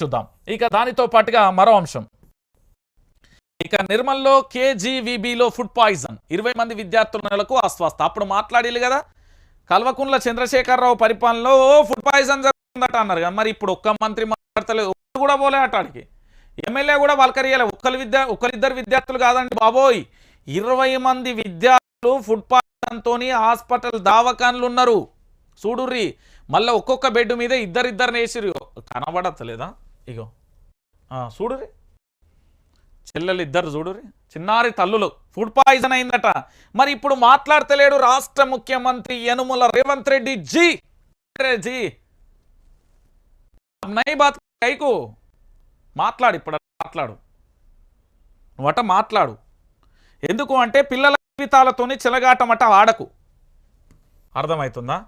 చూద్దాం. ఇక దానితో పాటుగా మరో అంశం. ఇక నిర్మల్లో కేజీవీబీలో ఫుడ్ పాయిజన్. ఇరవై మంది విద్యార్థుల నెలకు అస్వస్థ. అప్పుడు మాట్లాడేది కదా. కల్వకుంట్ల చంద్రశేఖరరావు పరిపాలనలో ఫుడ్ పాయిజన్ జరుగుతుందట అన్నారు కదా. మరి ఇప్పుడు ఒక్క మంత్రి మాట్లాడతలేదు ఒక్కరు కూడా పోలే అటాడికి ఎమ్మెల్యే కూడా వల్కరియలే ఒక్కరి విద్యా ఒకరిద్దరు విద్యార్థులు కాదండి బాబోయ్. ఇరవై మంది విద్యార్థులు ఫుడ్ పాయిజన్ తోని హాస్పిటల్ దావకాన్లు ఉన్నారు. చూడుర్రి. మళ్ళీ ఒక్కొక్క బెడ్ మీద ఇద్దరిద్దరిని వేసిరు కనబడతలేదా? ఇగో. చూడురి చెల్లెలు ఇద్దరు చూడురి చిన్నారి తల్లులు ఫుడ్ పాయిజన్ అయిందట. మరి ఇప్పుడు మాట్లాడతలేడు రాష్ట్ర ముఖ్యమంత్రి యనుమల రేవంత్ రెడ్డి. జీ. జీ. నై బాత్ కైకు. మాట్లాడు ఇప్పుడు మాట్లాడు. నువ్వట మాట్లాడు. ఎందుకు అంటే పిల్లల జీవితాలతోని చిలగాటమట ఆడకు. అర్థమవుతుందా?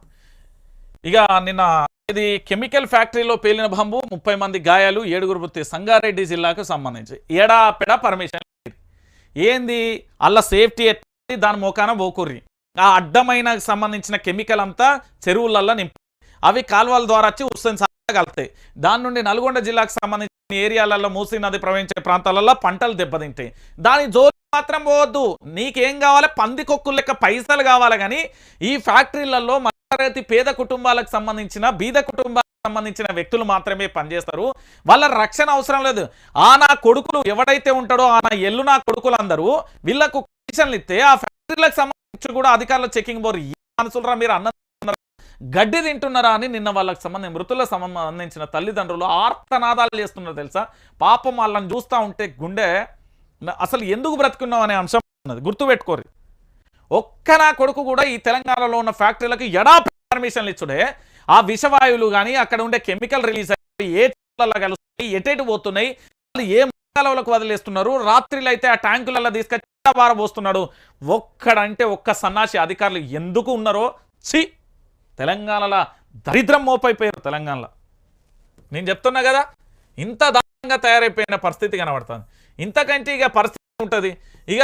ఇక నిన్న ఇది కెమికల్ ఫ్యాక్టరీలో పేలిన బాంబు ముప్పై మంది గాయాలు ఏడుగురు మృతి సంగారెడ్డి జిల్లాకు సంబంధించి. ఏడా పెడా పర్మిషన్ ఏంది? అల్ల సేఫ్టీ ఎట్టి దాని మోకాన పోకుర్రి ఆ అడ్డమైన సంబంధించిన కెమికల్ అంతా చెరువులల్లో నింపి. అవి కాలువల ద్వారా వచ్చి ఉస్సన్ కలుతాయి. దాని నుండి నల్గొండ జిల్లాకు సంబంధించిన ఏరియాలలో మూసీ నది ప్రవహించే ప్రాంతాలలో పంటలు దెబ్బతింటాయి. దాని జోరు మాత్రం పోవద్దు. నీకేం కావాలి? పంది కొక్కులు లెక్క పైసలు కావాలి కానీ ఈ ఫ్యాక్టరీలలో తరగతి పేద కుటుంబాలకు సంబంధించిన బీద కుటుంబాలకు సంబంధించిన వ్యక్తులు మాత్రమే పనిచేస్తారు. వాళ్ళ రక్షణ అవసరం లేదు. ఆ నా కొడుకులు ఎవడైతే ఉంటాడో ఆ నా ఎల్లు నా కొడుకులు అందరూ వీళ్ళకు కమిషన్లు ఇస్తే ఆ ఫ్యాక్టరీలకు సంబంధించి కూడా అధికారులు చెకింగ్ బోర్ మనసులరా మీరు అన్న గడ్డి తింటున్నారా అని నిన్న వాళ్ళకి సంబంధించి మృతుల సంబంధించిన తల్లిదండ్రులు ఆర్తనాదాలు చేస్తున్నారు తెలుసా? పాపం వాళ్ళని చూస్తూ ఉంటే గుండె అసలు ఎందుకు బ్రతుకున్నాం అనే అంశం ఉన్నది. గుర్తుపెట్టుకోరు. ఒక్క నా కొడుకు కూడా ఈ తెలంగాణలో ఉన్న ఫ్యాక్టరీలకు ఎడా పర్మిషన్లు ఇచ్చుడే? ఆ విషవాయువులు కానీ అక్కడ ఉండే కెమికల్ రిలీజ్ అయ్యి ఏ కలుస్తాయి ఎటెటు పోతున్నాయి? వాళ్ళు ఏ కాలువలకు వదిలేస్తున్నారు? రాత్రిలో అయితే ఆ ట్యాంకులలో తీసుకొచ్చి పారబోస్తున్నాడు ఒక్కడంటే ఒక్క సన్నాసి అధికారులు ఎందుకు ఉన్నారో? చి తెలంగాణలో దరిద్రం మోపైపోయారు తెలంగాణలో. నేను చెప్తున్నా కదా ఇంత దారుణంగా తయారైపోయిన పరిస్థితి కనబడుతుంది. ఇంతకంటే ఇక పరిస్థితి ఉంటుంది ఇక